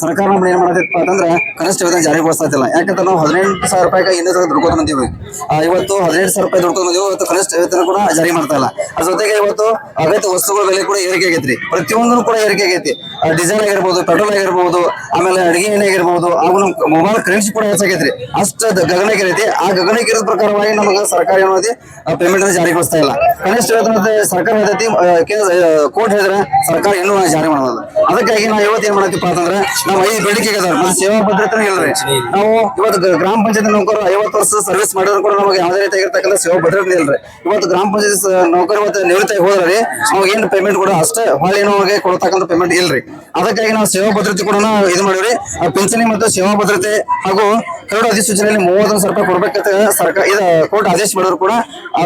ಸರ್ಕಾರ ನಮ್ಗೆ ಏನ್ ಮಾಡತ್ತಿತ್ತು ಅಂತಂದ್ರೆ ಕನಿಷ್ಠ ವೇತನ ಜಾರಿಗೊಳಿಸ್ತಿಲ್ಲ ಯಾಕಂದ್ರೆ ನಾವು ಹದಿನೆಂಟು ಸಾವಿರ ರೂಪಾಯಿಗೆ ಇನ್ನೂ ಬಂದೀವಿ ಆ, ಇವತ್ತು ಹದಿನೆಂಟು ಸಾವಿರ ರೂಪಾಯಿ ದುಡ್ಕೊಂಡು ಇವತ್ತು ಕನಿಷ್ಠ ವೇತನ ಕೂಡ ಜಾರಿ ಮಾಡ್ತಾ ಇಲ್ಲ. ಅದ್ರ ಜೊತೆಗೆ ಇವತ್ತು ಅಗತ್ಯ ವಸ್ತುಗಳ ಬೆಲೆ ಕೂಡ ಏರಿಕೆ ಆಗೈತ್ರಿ. ಪ್ರತಿಯೊಂದನ್ನು ಕೂಡ ಏರಿಕೆ ಆಗೈತಿ. ಡೀಸೆಲ್ ಆಗಿರ್ಬೋದು ಪೆಟ್ರೋಲ್ ಆಗಿರ್ಬೋದು ಆಮೇಲೆ ಅಡಿಗೆ ಎಣ್ಣೆ ಆಗಿರ್ಬೋದು ಹಾಗೂ ನಮ್ಮ ಮೊಬೈಲ್ ಕರೆನ್ಸಿ ಕೂಡ ಹೆಚ್ಚಾಗೈತ್ರಿ. ಅಷ್ಟು ಗಗನಕ್ಕೆ ಆ ಗಗನಕ್ಕೆ ಪ್ರಕಾರವಾಗಿ ನಮಗೆ ಸರ್ಕಾರ ಏನೋದಿ ಪೇಮೆಂಟ್ ಜಾರಿಗೊಳಿಸ್ತಾ ಇಲ್ಲ. ಕನಿಷ್ಠ ವೇತನ ಸರ್ಕಾರ ಕೋರ್ಟ್ ಹೇಳಿದ್ರೆ ಸರ್ಕಾರ ಇನ್ನೂ ಜಾರಿ ಮಾಡೋದು ಅದಕ್ಕಾಗಿ ನಾವು ಇವತ್ತು ಏನ್ ಮಾಡತ್ತಪ್ಪ ಅಂತಂದ್ರೆ ನಾವು ಐದು ಬೇಡಿಕೆ ಅದಾವ ಮತ್ತೆ ಸೇವಾ ಭದ್ರತೆ ನಾವು ಇವತ್ತು ಗ್ರಾಮ ಪಂಚಾಯತ್ ನೌಕರರು ಐವತ್ತು ವರ್ಷ ಸರ್ವಿಸ್ ಮಾಡಿದ್ರು ಕೂಡ ನಮಗೆ ಯಾವುದೇ ರೀತಿ ಆಗಿರ್ತಕ್ಕಂಥ ಸೇವಾ ಭದ್ರತೆ ಇಲ್ರಿ. ಇವತ್ತು ಗ್ರಾಮ ಪಂಚಾಯತ್ ನೌಕರು ಇವತ್ತು ನಿವೃತ್ತಿ ಹೋದ್ರಿ ಅವಾಗ ಏನು ಪೇಮೆಂಟ್ ಕೂಡ ಅಷ್ಟೇ ಹೊಳೆ ನಮಗೆ ಕೊಡತಕ್ಕಂತ ಕೊಡ್ತಕ್ಕಂಥ ಪೇಮೆಂಟ್ ಇಲ್ರಿ. ಅದಕ್ಕಾಗಿ ನಾವು ಸೇವಾ ಭದ್ರತೆ ಕೂಡ ನಾವು ಇದು ಮಾಡಿವ್ರಿ. ಪಿಂಚಣಿ ಮತ್ತು ಸೇವಾ ಭದ್ರತೆ ಹಾಗೂ ಕರಡು ಅಧಿಸೂಚನೆಯಲ್ಲಿ ಮೂವತ್ತೊಂದು ಸಾವಿರ ರೂಪಾಯಿ ಕೊಡಬೇಕಂತ ಸರ್ಕಾರ ಇದು ಕೋರ್ಟ್ ಆದೇಶ ಮಾಡೋರು ಕೂಡ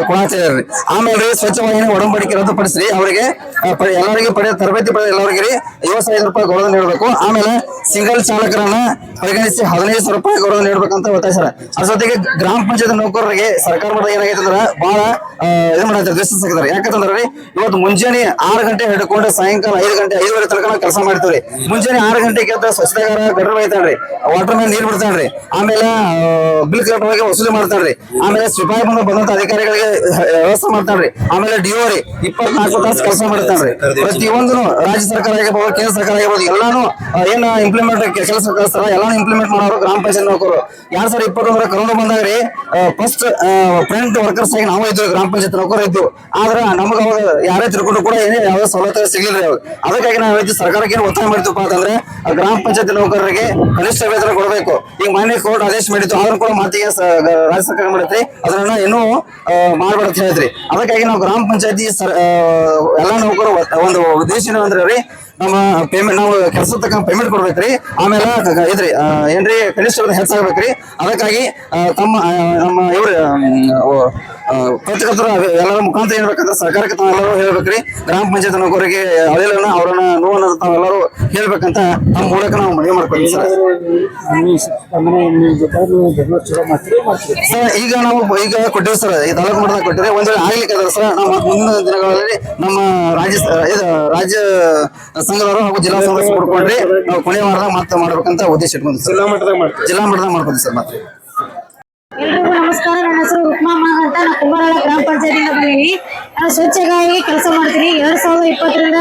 ಕೊಡಾತಿದಾರ್ರಿ ಆಮೇಲೆ ಸ್ವಚ್ಛ ವಾಹಿನಿ ಒಡಂಬಡಿಕೆ ರದ್ದುಪಡಿಸ್ರಿ. ಅವರಿಗೆ ಎಲ್ಲರಿಗೂ ಪಡೆಯ ತರಬೇತಿ ಪಡೆದ ಎಲ್ಲರಿಗೆ ಐವತ್ತು ಸಾವಿರ ರೂಪಾಯಿ ಗೌರವ ನೀಡಬೇಕು. ಆಮೇಲೆ ಸಿಂಗಲ್ ಚಾಲಕರನ್ನ ಪರಿಗಣಿಸಿ ಹದಿನೈದು ಸಾವಿರ ರೂಪಾಯಿ ಗೌರವ ನೀಡಬೇಕಂತ ಒತ್ತಾಯಿಸ್ಯಾರ. ಅದ್ರ ಜೊತೆಗೆ ಗ್ರಾಮ ಪಂಚಾಯತ್ ನೌಕರರಿಗೆ ಸರ್ಕಾರ ಮಟ್ಟ ಏನಾಗೈತೆ ಅಂದ್ರೆ ಬಹಳ ಇದು ಮಾಡ್ತಾರೆ ದ್ವೇಷ ಸಿಗ್ತಾರೆ ಯಾಕಂತಂದ್ರೆ ರೀ, ಇವತ್ತು ಮುಂಜಾನೆ ಆರು ಗಂಟೆ ಹಿಡ್ಕೊಂಡು ಸಾಯಂಕಾಲ ಐದು ಗಂಟೆ ಐದುವರೆ ತನಕ ಕೆಲಸ ಮಾಡ್ತೀವಿ ಮುಂಜಾನೆ ಆರು ಗಂಟೆಗೆ ಸ್ವಚ್ಛತೆಗಾರ ಗಡ್ರ ಬೈತಾನ್ರಿ ವಾಟರ್ ಮೇಲೆ ನೀರ್ ಬಿಡ್ತಾನ್ರಿ ಆಮೇಲೆ ಬಿಲ್ ಕಲೆಕ್ಟರ್ ವಸೂಲಿ ಮಾಡ್ತಾರ್ರಿ. ಆಮೇಲೆ ಸಿಪಾಯಿ ಬಂದ ಬಂದಂತ ಅಧಿಕಾರಿಗಳಿಗೆ ವ್ಯವಸ್ಥೆ ಮಾಡ್ತಾರ್ರಿ. ಆಮೇಲೆ ಡಿಒರಿ ಇಪ್ಪತ್ನಾಲ್ಕು ತಾಸು ಕೆಲಸ ಮಾಡ್ತಾರ್ರಿ. ಪ್ರತಿಯೊಂದು ರಾಜ್ಯ ಸರ್ಕಾರ ಆಗಿರ್ಬೋದು, ಕೇಂದ್ರ ಸರ್ಕಾರ ಆಗಿರ್ಬೋದು, ಎಲ್ಲಾನು ಏನ್ ಇಂಪ್ಲಿಮೆಂಟ್ ಕೆಲಸ ಕಳಿಸ್ತಾರ ಎಲ್ಲಾನು ಇಂಪ್ಲಿಮೆಂಟ್ ಮಾಡೋರು ಗ್ರಾಮ ಪಂಚಾಯತ್ ನೌಕರು ಎರಡ್ ಸಾವಿರದ ಇಪ್ಪತ್ತೊಂದರ ಕರೋನಾ ಬಂದಾಗ ರೀ ಫಸ್ಟ್ ಫ್ರಂಟ್ ವರ್ಕರ್ಸ್ ಆಗಿ ನಾವು ಇದ್ವಿ, ಗ್ರಾಮ ಪಂಚಾಯತ್ ನೌಕರ ಇದ್ವು. ಆದ್ರೆ ನಮಗ ಅವಾಗ ಯಾರೇ ತಿಳ್ಕೊಂಡು ಕೂಡ ಏನೇ ಯಾವ ಸವಲತ್ತು ಸಿಗಲಿಲ್ಲ ಅದಕ್ಕಾಗಿ ನಾವು ಹೇಳ್ತೀವಿ ಸರ್ಕಾರಕ್ಕೆ ಏನು ಒತ್ತಾಯ ಮಾಡ್ತೀವಪ್ಪ ಅಂತಂದ್ರೆ ಗ್ರಾಮ ಪಂಚಾಯತ್ ನೌಕರರಿಗೆ ಕನಿಷ್ಠ ವೇತನ ಕೊಡಬೇಕು. ಈಗ ಮಾನ್ಯ ಕೋರ್ಟ್ ಆದೇಶ ಮಾಡಿತ್ತು ಆದ್ರೂ ಕೂಡ ಮಾತಿಗೆ ರಾಜ್ಯ ಸರ್ಕಾರ ಮಾಡೈತ್ರಿ. ಅದನ್ನ ಇನ್ನೂ ಮಾಡ್ಬೇಡ ಹೇಳಿದ್ರಿ. ಅದಕ್ಕಾಗಿ ನಾವು ಗ್ರಾಮ ಪಂಚಾಯತಿ ಎಲ್ಲಾ ನೌಕರು ಒಂದು ಉದ್ದೇಶ ಏನು ಅಂದ್ರೆ ರೀ, ನಮ್ಮ ಪೇಮೆಂಟ್ ನಾವು ಕೆಲಸ ತಕ್ಕ ಪೇಮೆಂಟ್ ಕೊಡ್ಬೇಕ್ರಿ. ಆಮೇಲೆ ಇದ್ರಿ ಏನ್ರಿ, ಕನಿಷ್ಠ ಹೆಚ್ಚಾಗಬೇಕ್ರಿ ಅದಕ್ಕಾಗಿ ತಮ್ಮ ನಮ್ಮ ಇವ್ರು ಪತ್ರಕರ್ತರ ಎಲ್ಲರ ಮುಖಾಂತರ ಹೇಳ್ಬೇಕಂದ್ರೆ ಸರ್ಕಾರಕ್ಕೆ ತಾವೆಲ್ಲರೂ ಹೇಳ್ಬೇಕ್ರಿ. ಗ್ರಾಮ ಪಂಚಾಯತ್ ನೌಕರಿಗೆ ಅಳಿಲನ್ನ ಅವರನ್ನ ನೋವನ್ನ ತಾವೆಲ್ಲರೂ ಹೇಳ್ಬೇಕಂತ ನಮ್ಮ ಮೂಲಕ ನಾವು ಮನವಿ ಮಾಡ್ಕೊಳ್ತೀವಿ ಸರ್. ಸರ್ ಈಗ ನಾವು ಈಗ ಕೊಟ್ಟಿವಿ ಸರ್ ಈ ತಾಲೂಕು ಮಟ್ಟದಾಗ ಕೊಟ್ಟಿದ್ರೆ ಒಂದ್ ವೇಳೆ ಆಗ್ಲಿಕ್ಕೆ ಅದ್ರ ಸರ್ ನಾವು ಮತ್ತ್ ಮುಂದಿನ ದಿನಗಳಲ್ಲಿ ನಮ್ಮ ರಾಜ್ಯ ಇದು ರಾಜ್ಯ ಸಂಘದವರು ಹಾಗೂ ಜಿಲ್ಲಾ ಸಂಘ ಕೊಡ್ಕೊಂಡ್ರಿ ನಾವು ಕೊನೆ ವಾರದಾಗ ಮತ್ತೆ ಮಾಡ್ಬೇಕಂತ ಉದ್ದೇಶ ಇಟ್ಕೊಂಡ್ವಿ ಸರ್. ಜಿಲ್ಲಾ ಮಟ್ಟದಾಗ ಮಾಡ್ತೀವಿ. ಜಿಲ್ಲಾ ಮಟ್ಟದಾಗ ಮಾಡ್ಕೊಂಡ್ವಿ ಸರ್ ಮತ್ತೆ. ಎಲ್ರಿಗೂ ನಮಸ್ಕಾರ. ನನ್ನ ಹೆಸರು ರುಕ್ಮಮ್ಮ ಅಂತ. ನಾನು ಕುಂಬಾರಳ ಗ್ರಾಮ ಪಂಚಾಯತಿಂದ ಬಂದೀನಿ ನಾನು ಸ್ವಚ್ಛಗಾಗಿ ಕೆಲಸ ಮಾಡ್ತೀನಿ. ಎರಡು ಸಾವಿರದ ಇಪ್ಪತ್ತರಿಂದ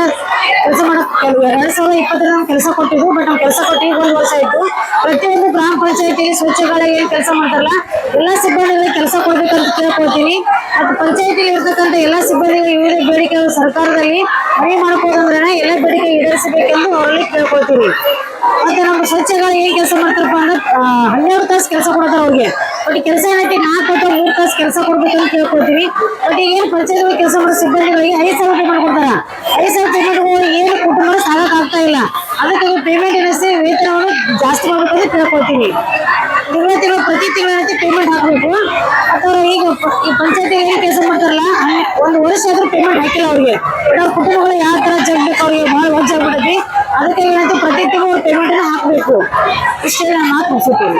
ಕೆಲಸ ಮಾಡಕ್ ಎರಡು ಸಾವಿರದ ಇಪ್ಪತ್ತರಿಂದ ಕೆಲಸ ಕೊಟ್ಟಿದ್ದು, ಬಟ್ ನಾವು ಕೆಲಸ ಕೊಟ್ಟು ಒಂದು ವರ್ಷ ಆಯ್ತು. ಪ್ರತಿಯೊಂದು ಗ್ರಾಮ ಪಂಚಾಯತಿ ಸ್ವಚ್ಛಗಳಿಗೆ ಏನು ಕೆಲಸ ಮಾಡ್ತಾರಲ್ಲ, ಎಲ್ಲ ಸಿಬ್ಬಂದಿಗಳಿಗೆ ಕೆಲಸ ಕೊಡ್ಬೇಕಂತ ಕೇಳ್ಕೊಳ್ತೀನಿ. ಮತ್ತು ಪಂಚಾಯತಿಗೆ ಇರ್ತಕ್ಕಂಥ ಎಲ್ಲ ಸಿಬ್ಬಂದಿಗಳಿಗೆ ವಿವಿಧ ಬೇಡಿಕೆಗಳು ಸರ್ಕಾರದಲ್ಲಿ ಮನೆ ಮಾಡ್ಕೋದಂದ್ರೆ ಎಲ್ಲ ಬೇಡಿಕೆ ಈಡೇರಿಸಬೇಕೆಂದು ಅವರಲ್ಲಿ ಕೇಳ್ಕೊಳ್ತೀವಿ ಮತ್ತೆ ನಮ್ಮ ಸ್ವಚ್ಛಗಳು ಏನು ಕೆಲಸ ಮಾಡ್ತಾರಪ್ಪ ಅಂದ್ರೆ ಹನ್ನೆರಡು ತಾಸು ಕೆಲಸ ಕೊಡ್ತಾರೆ ಅವ್ರಿಗೆ. ಬಟ್ ಕೆಲಸ ಏನೈತಿ ನಾಲ್ಕು ಅಥವಾ ಮೂರು ತಾಸು ಕೆಲಸ ಕೊಡ್ಬೇಕು ಅಂತ ಬಟ್ ಈಗ ಏನು ಪಂಚಾಯತ್ ಕೆಲಸ ಮಾಡೋ ಸಿಬ್ಬಂದಿಗಳಿಗೆ ಐದು ಸಾವಿರ ರೂಪಾಯಿ ಮಾಡ್ಕೊಡ್ತಾರ. ಐದು ಸಾವಿರ ಪೇಮೆಂಟ್ ಏನು ಕುಟುಂಬ ಸಾಗಕ್ ಆಗ್ತಾ ಇಲ್ಲ. ಅದಕ್ಕೆ ಪೇಮೆಂಟ್ ಏನಿಸಿ ವೇತನವನ್ನು ಜಾಸ್ತಿ ಮಾಡ್ಬೇಕಂತ ಕೇಳ್ಕೊತೀವಿ ತಿಂಗಳ ತಿಂಗಳು ಪ್ರತಿ ತಿಂಗಳ ಪೇಮೆಂಟ್ ಹಾಕಬೇಕು. ಅಥವಾ ಈಗ ಈ ಪಂಚಾಯತಿ ಏನು ಕೆಲಸ ಮಾಡ್ತಾರಲ್ಲ ಒಂದು ವರ್ಷ ಆದ್ರೂ ಪೇಮೆಂಟ್ ಹಾಕಿಲ್ಲ ಅವ್ರಿಗೆ. ಅವ್ರ ಕುಟುಂಬಗಳು ಯಾವ ಥರ ಜಗ್ಬೇಕು, ಅವ್ರಿಗೆ ಭಾಳ ವಜ್ಜ ಆಗ್ಬಿಟ್ಟೈತಿ ಅದಕ್ಕೆ ಏನಂತ ಪ್ರತಿ ತಿಂಗಳು ಪೇಮೆಂಟ್ ಹಾಕಬೇಕು. ಇಷ್ಟೇ ನಾನು ಮಾತು ಮುಗಿಸುತ್ತೀನಿ